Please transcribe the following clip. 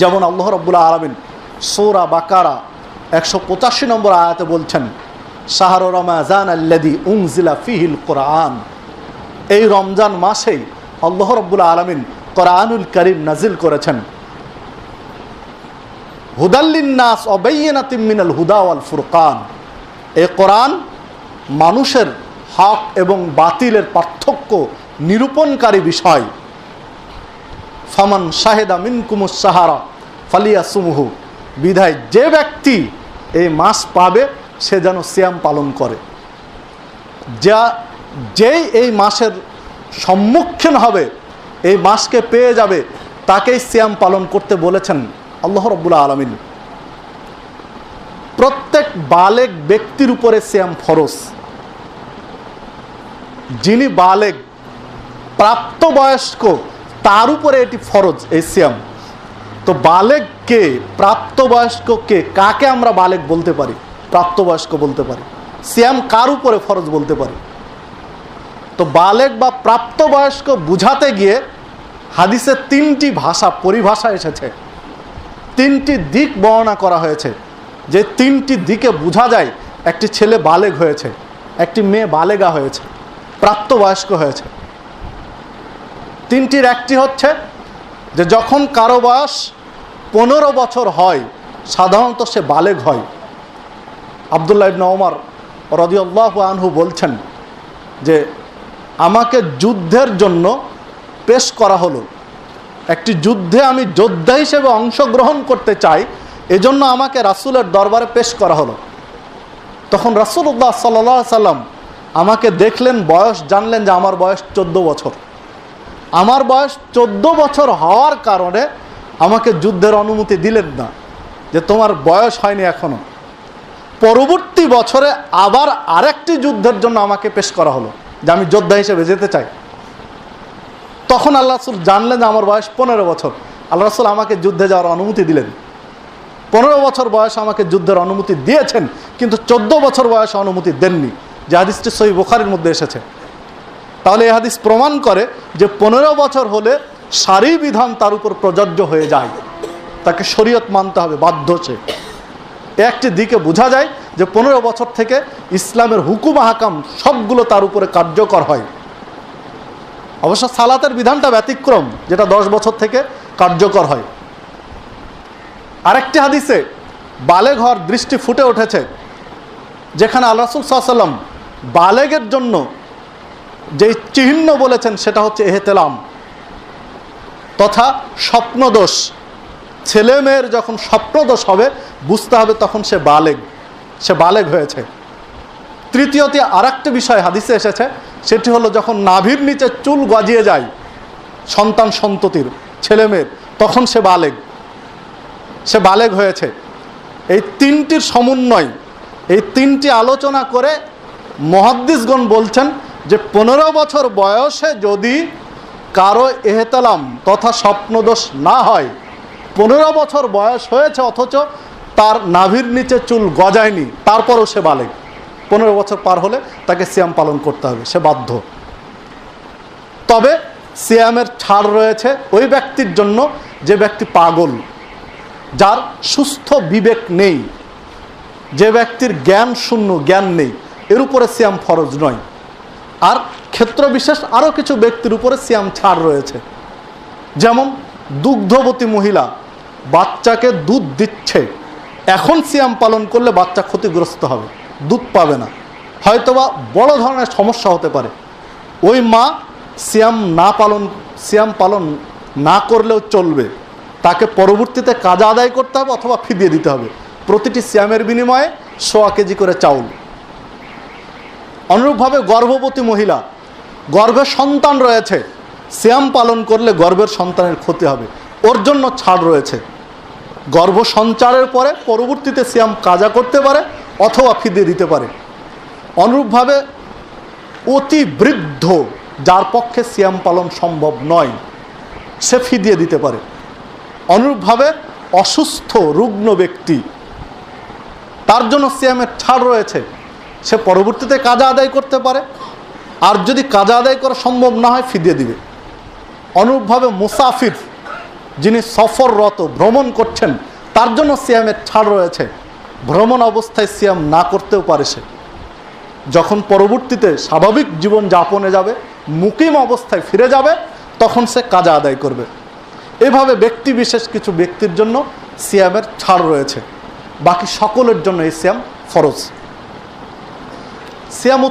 যেমন আল্লাহ রব্বুল্লা আলমিন সৌরা বাকারা একশো পঁচাশি নম্বর আয়াতে বলছেন শাহর রমাজান আল্লাদি উংজিলা ফিহিল কোরআন। এই রমজান মাসেই আল্লাহ রব্বুল্লা আলমিন কোরআনুল করিম নাজিল করেছেন। হুদাল্লিন্নাস অবৈনাতিম মিনাল হুদা ওয়াল ফুরকান। এ কোরআন মানুষের হক এবং বাতিলের পার্থক্য নিরূপণকারী বিষয়। ফামান শাহেদা মিনকুমুস সাহারা ফালিয়া সুমুহু বিধায় যে ব্যক্তি এই মাস পাবে, সে যেন সিয়াম পালন করে। যা, যেই এই মাসের সম্মুখীন হবে, এই মাসকে পেয়ে যাবে, তাকেই সিয়াম পালন করতে বলেছেন আল্লাহ রব্বুল্লা আলমিন। প্রত্যেক বালেক ব্যক্তির উপরে সিয়াম ফরজ। যিনি বালেক, প্রাপ্তবয়স্ক তার উপরে এটি ফরজ, এই সিয়াম। তো বালেককে প্রাপ্তবয়স্ককে কাকে আমরা বালেক বলতে পারি? প্রাপ্তবয়স্ক বলতে পারি। সিয়াম কার উপরে ফরজ বলতে পারি? তো বালেক বা প্রাপ্তবয়স্ক বুঝাতে গিয়ে হাদিসে তিনটি ভাষা, পরিভাষা এসেছে। তিনটি দিক বর্ণনা করা হয়েছে। যে তিনটি দিকে বোঝা যায়, একটি ছেলে বালেগ হয়েছে, একটি মেয়ে বালেগা হয়েছে, প্রাপ্তবয়স্ক হয়েছে। তিনটির একটি হচ্ছে যে যখন কারও বয়স পনেরো বছর হয়, সাধারণত সে বালেগ হয়। আবদুল্লাহ ইবনা ওমর রদিউল্লাহ আনহু বলছেন যে আমাকে যুদ্ধের জন্য পেশ করা হলো। একটি যুদ্ধে আমি যোদ্ধা হিসেবে অংশগ্রহণ করতে চাই, এজন্য আমাকে রাসুলের দরবারে পেশ করা হলো। তখন রাসুল্লাহ সাল্লা সাল্লাম আমাকে দেখলেন, বয়স জানলেন যে আমার বয়স চোদ্দ বছর। আমার বয়স চোদ্দ বছর হওয়ার কারণে আমাকে যুদ্ধের অনুমতি দিলেন না, যে তোমার বয়স হয়নি এখনও। পরবর্তী বছরে আবার আরেকটি যুদ্ধের জন্য আমাকে পেশ করা হলো, যে আমি যোদ্ধা হিসেবে যেতে চাই। তখন আল্লাহ রসুল জানলেন যে আমার বয়স পনেরো বছর। আল্লাহ রসুল আমাকে যুদ্ধে যাওয়ার অনুমতি দিলেন। পনেরো বছর বয়স আমাকে যুদ্ধের অনুমতি দিয়েছেন, কিন্তু চোদ্দ বছর বয়স অনুমতি দেননি, যে হাদিসটি সই বুখারির মধ্যে এসেছে। তাহলে এ হাদিস প্রমাণ করে যে পনেরো বছর হলে সারি বিধান তার উপর প্রযোজ্য হয়ে যায়। তাকে শরীয়ত মানতে হবে, বাধ্য সে একটি দিকে বোঝা যায় যে পনেরো বছর থেকে ইসলামের হুকুম হাকাম সবগুলো তার উপরে কার্যকর হয়। অবশ্য সালাতের বিধানটা ব্যতিক্রম, যেটা দশ বছর থেকে কার্যকর হয়। আরেকটি হাদিসে হওয়ার দৃষ্টি ফুটে উঠেছে, যেখানে আল্লাহ সাল্লাম বালেগের জন্য যেই চিহ্ন বলেছেন সেটা হচ্ছে এহেতেলাম। তথা স্বপ্নদোষ। ছেলে মেয়ের যখন স্বপ্নদোষ হবে, বুঝতে হবে তখন সে বালেগ। সে বালেগ হয়েছে। তৃতীয়তে আর বিষয় হাদিসে এসেছে, সেটি হলো যখন নাভির নিচে চুল গজিয়ে যায়, সন্তান সন্ততির, ছেলে মেয়ের, তখন সে বালেগ। সে বালেগ হয়েছে। এই তিনটির সমন্বয়, এই তিনটি আলোচনা করে মহাদ্দিসগণ বলছেন যে পনেরো বছর বয়সে যদি কারও এহতালাম তথা স্বপ্নদোষ না হয়, পনেরো বছর বয়স হয়েছে অথচ তার নাভির নিচে চুল গজায়নি, তারপরও সে বালেগ পনেরো বছর পার হলে তাকে সিয়াম পালন করতে হবে, সে বাধ্য। তবে সিয়ামের ছাড় রয়েছে ওই ব্যক্তির জন্য যে ব্যক্তি পাগল, যার সুস্থ বিবেক নেই, যে ব্যক্তির জ্ঞান শূন্য, জ্ঞান নেই। এর উপরে সিয়াম ফরজ নয়। আর ক্ষেত্র বিশেষ আরও কিছু ব্যক্তির উপরে সিয়াম ছাড় রয়েছে। যেমন দুগ্ধবতী মহিলা, বাচ্চাকে দুধ দিচ্ছে। এখন সিয়াম পালন করলে বাচ্চা ক্ষতিগ্রস্ত হবে, দুধ পাবে না। হয়তোবা বড় ধরনের সমস্যা হতে পারে। ওই মা সিয়াম না পালন, সিয়াম পালন না করলেও চলবে। তাকে পরবর্তীতে কাজা আদায় করতে হবে অথবা ফিদিয়ে দিতে হবে। প্রতিটি সিয়ামের বিনিময়ে সোয়া কেজি করে চাউল। অনুরূপভাবে গর্ভবতী মহিলা, গর্ভে সন্তান রয়েছে শ্যাম পালন করলে গর্ভের সন্তানের ক্ষতি হবে, ওর জন্য ছাড় রয়েছে। গর্ভ সঞ্চারের পরে পরবর্তীতে সিয়াম কাজা করতে পারে অথবা ফিদিয়ে দিতে পারে। অনুরূপভাবে অতি বৃদ্ধ, যার পক্ষে সিয়াম পালন সম্ভব নয়, সে ফিদিয়ে দিতে পারে। অনুরূপভাবে অসুস্থ, রুগ্ন ব্যক্তি, তার জন্য সিয়ামের ছাড় রয়েছে। সে পরবর্তীতে কাজা আদায় করতে পারে। আর যদি কাজা আদায় করা সম্ভব না হয় ফিদিয়ে দিবে। অনুরূপভাবে মুসাফির যিনি সফররত, ভ্রমণ করছেন, তার জন্য সিয়ামের ছাড় রয়েছে। ভ্রমণ অবস্থায় সিয়াম না করতেও পারে সে। যখন পরবর্তীতে স্বাভাবিক জীবন যাপনে যাবে, মুকিম অবস্থায় ফিরে যাবে, তখন সে কাজা আদায় করবে। এভাবে ব্যক্তি বিশেষ কিছু ব্যক্তির জন্য সিয়ামের ছাড় রয়েছে। বাকি সকলের জন্য এই সিয়াম ফরজ। সিয়াম